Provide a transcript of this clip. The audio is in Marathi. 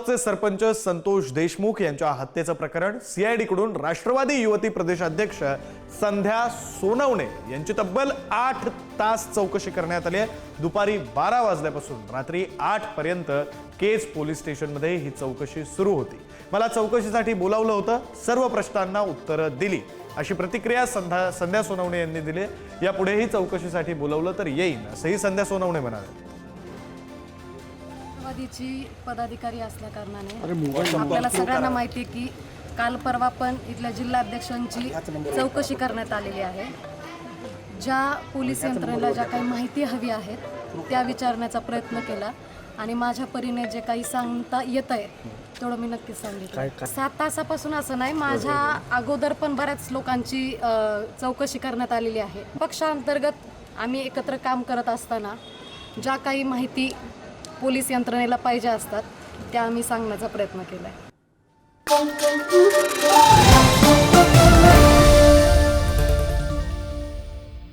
ब्लॉकचे सरपंच संतोष देशमुख यांच्या हत्येचं प्रकरण सीआयडीकडून राष्ट्रवादी युवती प्रदेशाध्यक्ष संध्या सोनवणे यांची तब्बल आठ तास चौकशी करण्यात आली आहे. दुपारी बारा वाजल्यापासून रात्री आठ पर्यंत केज पोलीस स्टेशनमध्ये ही चौकशी सुरू होती. मला चौकशीसाठी बोलावलं होतं. सर्व प्रश्नांना उत्तरं दिली. अशी प्रतिक्रिया संध्या संध्या सोनवणे यांनी दिली. यापुढेही चौकशीसाठी बोलावलं तर येईन असंही संध्या सोनवणे म्हणाले. राष्ट्रवादीची पदाधिकारी असल्या कारणाने आपल्याला सगळ्यांना माहिती आहे की काल परवा पण इथल्या जिल्हाध्यक्षांची चौकशी करण्यात आलेली आहे. ज्या पोलीस यंत्रणेला ज्या काही माहिती हवी आहेत त्या विचारण्याचा प्रयत्न केला आणि माझ्या परीने जे काही सांगता येत आहे तेवढं मी नक्कीच सांगितलं. सात तासापासून असं नाही माझ्या अगोदर पण बऱ्याच लोकांची चौकशी करण्यात आलेली आहे. पक्षांतर्गत आम्ही एकत्र काम करत असताना ज्या काही माहिती पोलीस यंत्रणेला पाहिजे असतात त्या आम्ही सांगण्याचा प्रयत्न केला आहे